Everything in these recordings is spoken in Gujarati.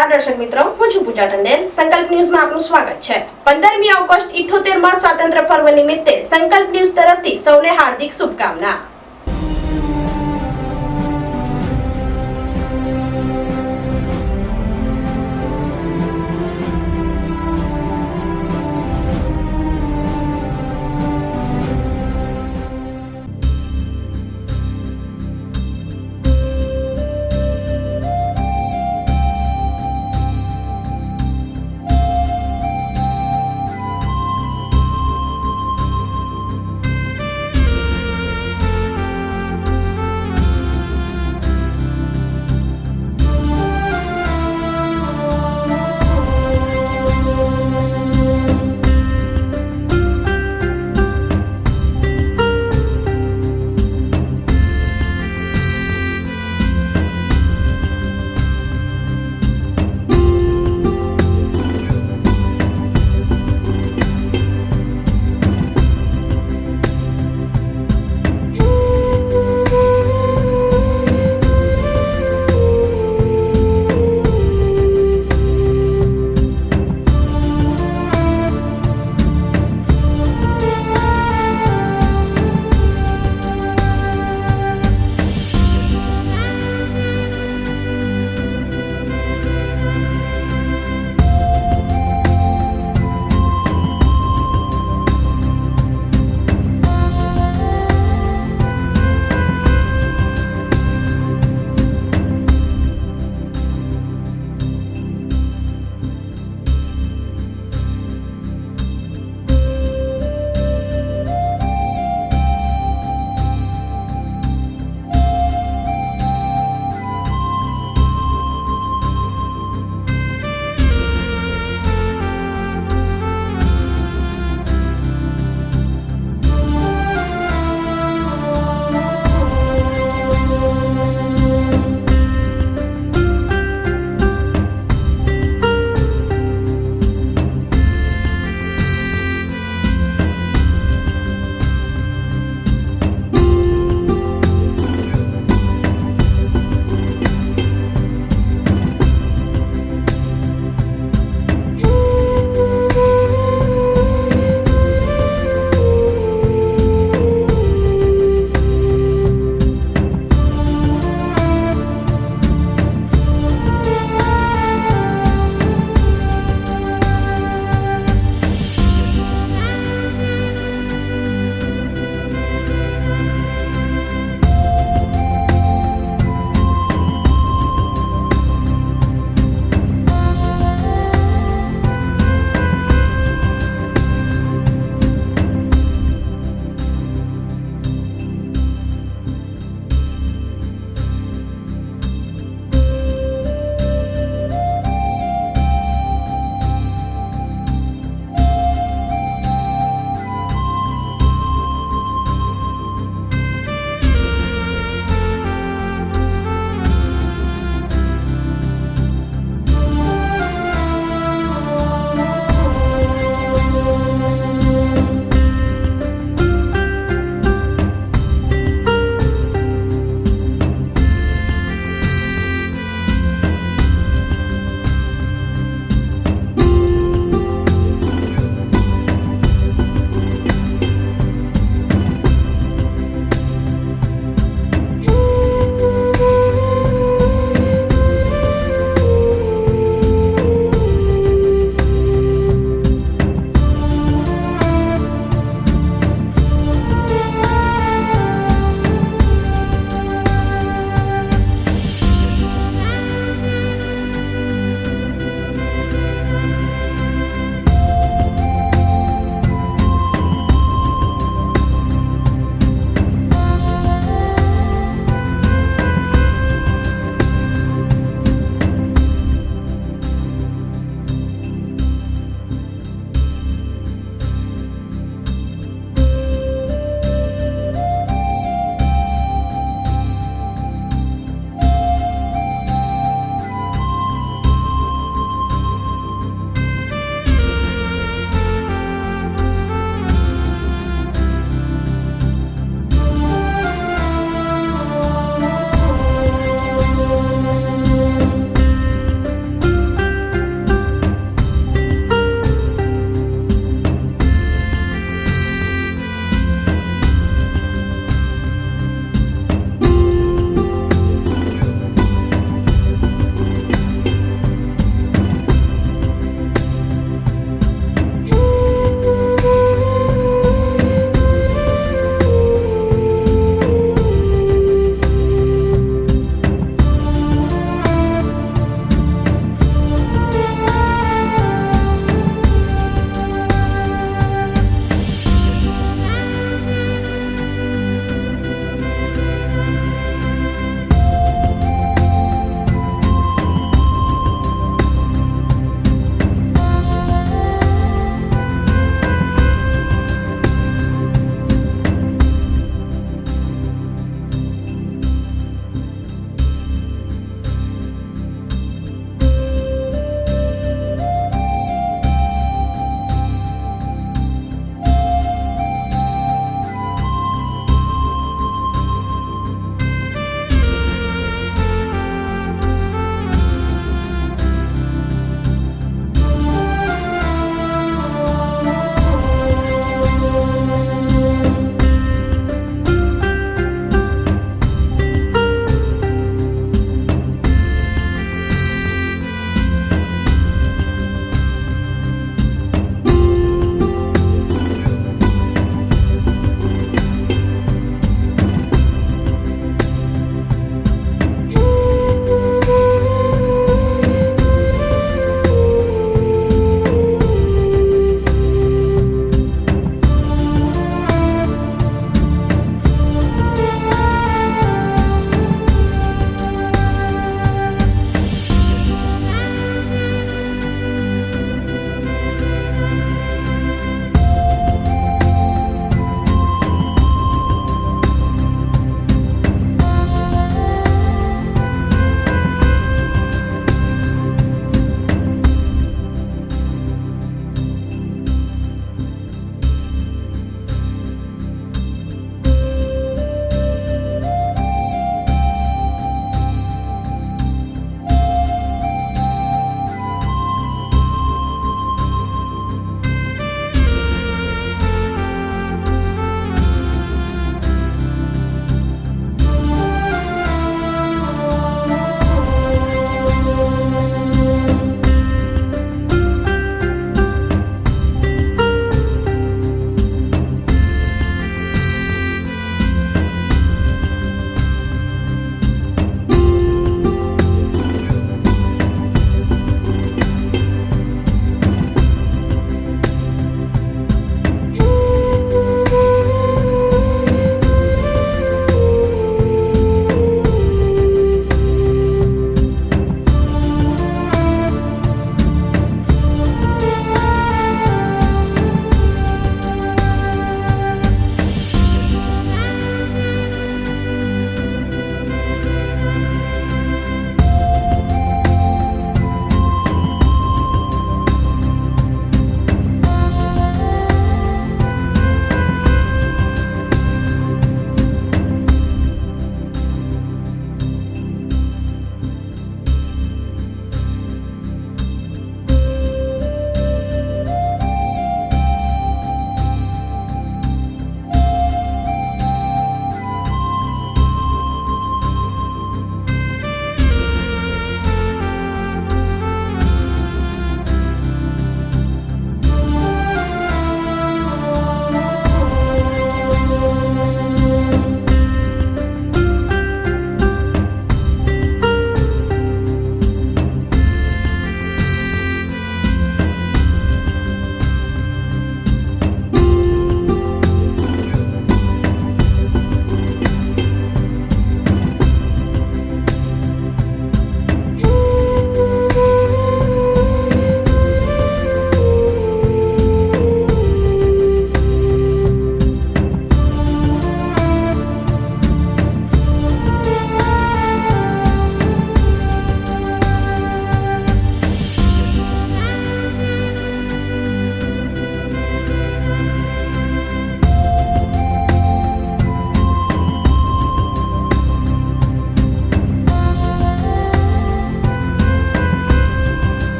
નમસ્કાર મિત્રો, હું પૂજા ટંડેલ. સંકલ્પ ન્યૂઝમાં આપનું સ્વાગત છે. પંદરમી ઓગસ્ટ ઇઠોતેર સ્વાતંત્ર્ય પર્વ નિમિત્તે સંકલ્પ ન્યૂઝ તરફથી સૌને હાર્દિક શુભકામના.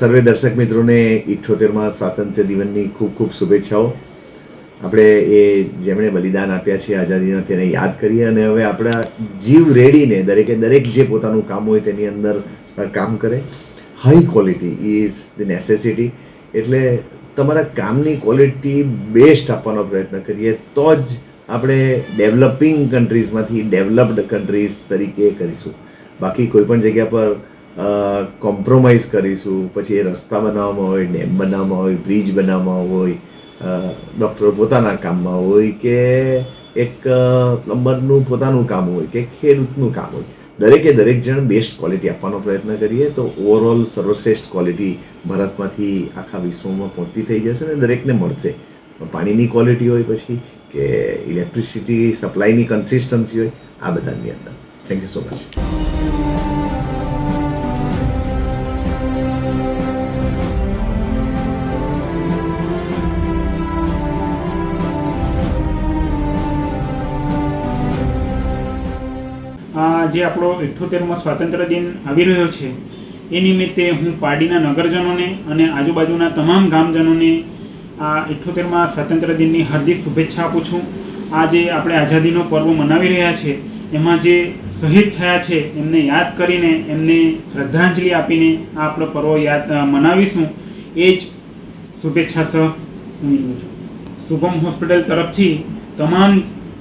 સર્વે દર્શક મિત્રોને ઇઠ્ઠોતેરમાં સ્વાતંત્ર્ય દિવસની ખૂબ ખૂબ શુભેચ્છાઓ. આપણે એ જેમણે બલિદાન આપ્યા છે આઝાદીના તેને યાદ કરીએ અને હવે આપણા જીવ રેડીને દરેકે દરેક જે પોતાનું કામ હોય તેની અંદર કામ કરે. High quality is the necessity એટલે તમારા કામની ક્વોલિટી બેસ્ટ આપવાનો પ્રયત્ન કરીએ તો જ આપણે ડેવલપિંગ કન્ટ્રીઝમાંથી ડેવલપ્ડ કન્ટ્રીઝ તરીકે કરીશું. બાકી કોઈ પણ જગ્યા પર કોમ્પ્રોમાઇઝ કરીશું, પછી એ રસ્તા બનાવવામાં હોય, ડેમ બનાવવામાં હોય બ્રિજ બનાવવામાં હોય ડૉક્ટરો પોતાના કામમાં હોય કે એક પ્લમ્બરનું પોતાનું કામ હોય કે ખેડૂતનું કામ હોય. દરેકે દરેક જણ બેસ્ટ ક્વોલિટી આપવાનો પ્રયત્ન કરીએ તો ઓવરઓલ સર્વશ્રેષ્ઠ ક્વોલિટી ભારતમાંથી આખા વિશ્વમાં પહોંચતી થઈ જશે ને દરેકને મળશે. પાણીની ક્વોલિટી હોય પછી કે ઇલેક્ટ્રિસિટી સપ્લાયની કન્સિસ્ટન્સી હોય, આ બધાની અંદર. થેન્ક યુ સો મચ જે આપણો ઇઠ્ઠોતેરમો સ્વાતંત્ર્ય દિન આવી રહ્યો છે, એ નિમિત્તે હું પાડીના નગરજનોને અને આજુબાજુના તમામ ગામજનોને આ ઇઠ્ઠોતેરમા સ્વાતંત્ર્ય દિનની હાર્દિક શુભેચ્છા આપું છું. જે આપણે આઝાદીનો પર્વ મનાવી રહ્યા છે. એમાં જે શહીદ થયા છે, એમને યાદ કરીને, એમને શ્રદ્ધાંજલિ આપીને આ આપણો પર્વ યાદ મનાવીશું. એ જ શુભેચ્છા સહ હું છું. શુભમ હોસ્પિટલ તરફથી તમામ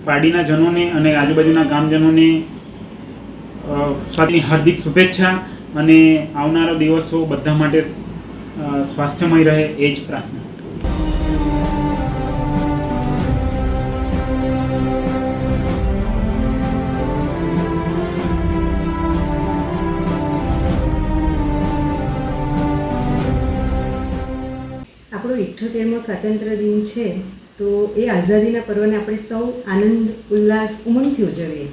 પાડીના જનોને અને આજુબાજુના ગામજનોને સ્વાતિની હાર્દિક શુભેચ્છા અને આવનારા દિવસો બધા માટે સ્વાસ્થ્યમય રહે એ જ પ્રાર્થના. આપણો ઇઠ્ઠોતેરમો સ્વાતંત્ર્ય દિન છે, તો એ આઝાદીના પર્વને આપણે સૌ આનંદ, ઉલ્લાસ, ઉમંગથી ઉજવીએ.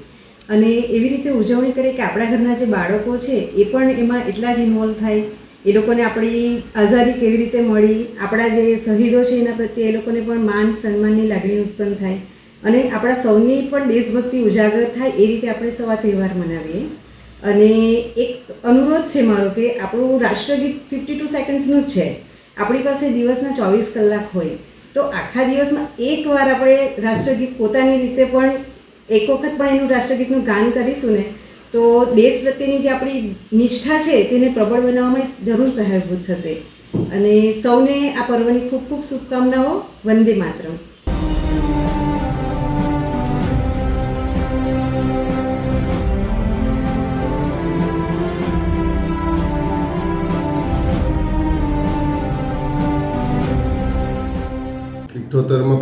અને એવી રીતે ઉજવણી કરીએ કે આપણા ઘરના જે બાળકો છે, એ પણ એમાં એટલા જ ઇન્વોલ્વ થાય. એ લોકોને આપણી આઝાદી કેવી રીતે મળી, આપણા જે શહીદો છે એના પ્રત્યે એ લોકોને પણ માન, સન્માનની લાગણી ઉત્પન્ન થાય. અને આપણા સૌની પણ દેશભક્તિ ઉજાગર થાય એ રીતે આપણે સવા તહેવાર મનાવીએ. અને એક અનુરોધ છે મારો કે આપણું રાષ્ટ્રગીત ફિફ્ટી ટુ સેકન્ડ્સનું જ છે. આપણી પાસે દિવસના ચોવીસ કલાક હોય. તો આખા દિવસમાં એકવાર આપણે રાષ્ટ્રગીત પોતાની રીતે પણ એક વખત પણ એનું રાષ્ટ્રગીતનું ગાન કરીશું ને, તો દેશ પ્રત્યેની જે આપણી નિષ્ઠા છે તેને પ્રબળ બનાવવામાં જરૂર સહાયભૂત થશે. અને સૌને આ પર્વની ખૂબ ખૂબ શુભકામનાઓ, વંદે માતરમ. ઇઠ્ઠોતેરમાં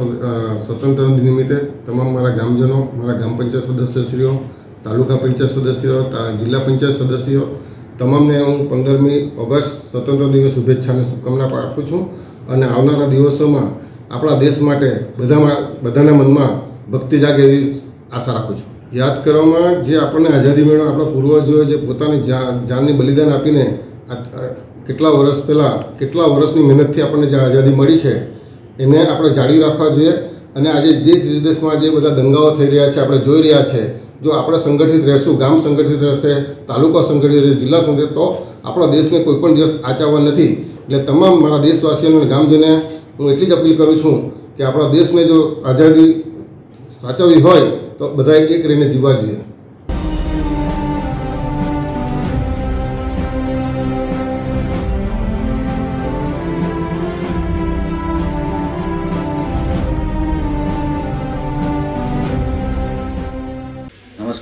સ્વતંત્ર નિમિત્તે તમામ મારા ગામજનો, મારા ગ્રામ પંચાયત સદસ્યશ્રીઓ, તાલુકા પંચાયત સદસ્યો જિલ્લા પંચાયત સદસ્યો તમામને હું પંદરમી ઓગસ્ટ સ્વતંત્ર દિવસ શુભેચ્છાને શુભકામના પાઠવું છું અને આવનારા દિવસોમાં આપણા દેશ માટે બધામાં બધાના મનમાં ભક્તિ જાગે એવી આશા રાખું છું. યાદ કરવામાં જે આપણને આઝાદી મેળવવા આપણા પૂર્વજોએ જે પોતાની જાનની બલિદાન આપીને કેટલા વર્ષ પહેલાં, કેટલા વર્ષની મહેનતથી આપણને જે આઝાદી મળી છે એને આપણે જાળવી રાખવા જોઈએ. અને આજે દેશ વિદેશમાં જે બધા દંગાઓ થઈ રહ્યા છે, આપણે જોઈ રહ્યા છે, જો આપણે સંગઠિત રહેશું, ગામ સંગઠિત રહેશે, તાલુકા સંગઠિત રહેશે, જિલ્લા સંગઠિત તો આપણા દેશને કોઈ પણ દિવસ આચાવવા નથી. એટલે તમામ મારા દેશવાસીઓને અને ગામજનોને હું એટલી જ અપીલ કરું છું કે આપણા દેશને જો આઝાદી સાચવવી હોય, તો બધાએ એક રહીને જીવવા જોઈએ.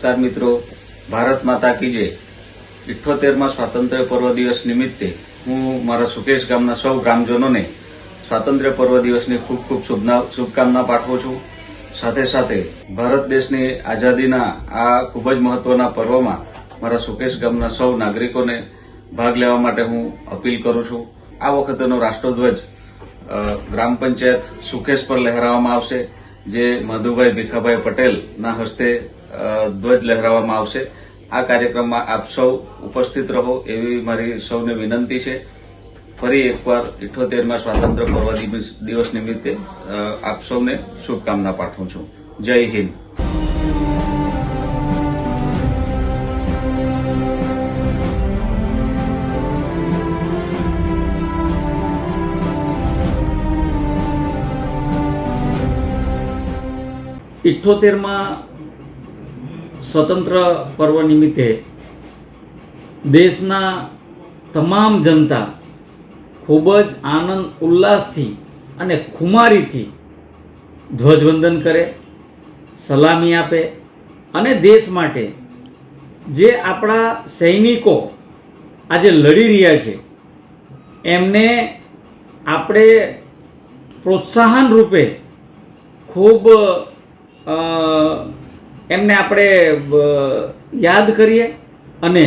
નમસ્કાર મિત્રો. ભારત માતા કી જય. ઇઠ્ઠોતેરમાં સ્વાતંત્ર્ય પર્વ દિવસ નિમિત્તે હું મારા સુકેશ ગામના સૌ ગ્રામજનોને સ્વાતંત્ર્ય પર્વ દિવસની ખૂબ ખૂબ શુભકામના પાઠવું છું. સાથે સાથે ભારત દેશની આઝાદીના આ ખૂબ જ મહત્વના પર્વમાં મારા સુકેશ ગામના સૌ નાગરિકોને ભાગ લેવા માટે હું અપીલ કરું છું. આ વખતેનો રાષ્ટ્રધ્વજ ગ્રામ પંચાયત સુકેશ પર લહેરાવવામાં આવશે, જે મધુભાઈ ભીખાભાઈ પટેલના હસ્તે ધ્વજ લહેરાવવામાં આવશે. આ કાર્યક્રમમાં આપ સૌ ઉપસ્થિત રહો એવી મારી સૌને વિનંતી છે. ફરી એકવાર ઇઠોતેરમાં સ્વાતંત્ર્ય પર્વ દિવસ નિમિત્તે આપ સૌને શુભકામના પાઠવું છું. જય હિન્દ. ઇઠોતેરમાં સ્વતંત્ર પર્વ નિમિત્તે દેશના તમામ જનતા ખૂબ જ આનંદ, ઉલ્લાસથી અને ખુમારીથી ધ્વજવંદન કરે, સલામી આપે અને દેશ માટે જે આપણા સૈનિકો આજે લડી રહ્યા છે, એમને આપણે પ્રોત્સાહન રૂપે ખૂબ એમને આપણે યાદ કરીએ અને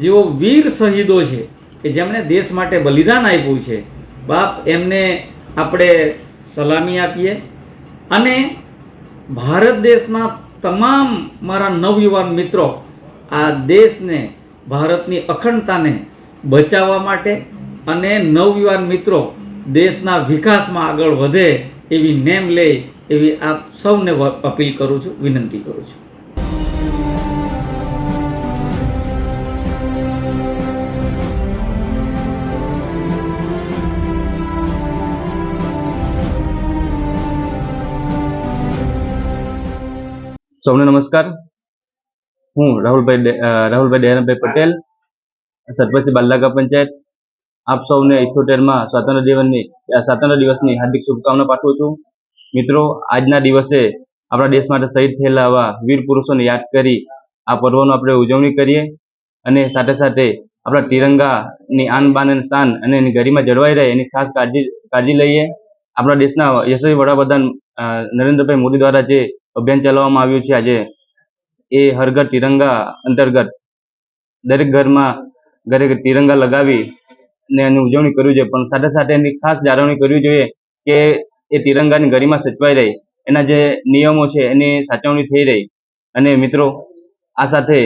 જેઓ વીર શહીદો છે, કે જેમણે દેશ માટે બલિદાન આપ્યું છે, બાપ એમને આપણે સલામી આપીએ અને ભારત દેશના તમામ મારા નવયુવાન મિત્રો આ દેશને, ભારતની અખંડતાને બચાવવા માટે અને નવયુવાન મિત્રો દેશના વિકાસમાં આગળ વધે એવી નેમ લે એવી આપ સૌને અપીલ કરું છું, વિનંતી કરું છું. સૌને નમસ્કાર. હું રાહુલભાઈ રાહુલભાઈ દયાનભાઈ પટેલ, સરપંચ બાલાકા પંચાયત. આપ સૌને ઇથોતેરમાં સ્વાતંત્ર્ય દિવસની સ્વાતંત્ર્ય દિવસની હાર્દિક શુભકામના પાઠવું છું. મિત્રો, આજના દિવસે આપણા દેશ માટે શહીદ થયેલા આવા વીર પુરુષોને યાદ કરી આ પર્વનો આપણે ઉજવણી કરીએ અને સાથે સાથે આપણા તિરંગાની આન બાન અને શાન અને એની ગરિમા જળવાઈ રહે એની ખાસ કાળજી કાળજી લઈએ. આપણા દેશના યશસ્વી વડાપ્રધાન નરેન્દ્રભાઈ મોદી દ્વારા જે અભિયાન ચલાવવામાં આવ્યું છે, આજે એ હરઘર તિરંગા અંતર્ગત દરેક ઘરમાં ઘરે તિરંગા લગાવી ને એની ઉજવણી કરવી જોઈએ. પણ સાથે સાથે એની ખાસ જાળવણી કરવી જોઈએ કે એ તિરંગાની ગરિમા સચવાઈ રહી. એના જે નિયમો છે એની સાચવણી થઈ રહી. અને મિત્રો, આ સાથે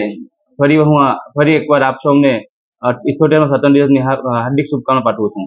ફરી હું ફરી એકવાર આપ સૌને ઇઠ્ઠોતેરમાં સ્વતંત્ર દિવસની હાર્દિક શુભકામના પાઠવું છું.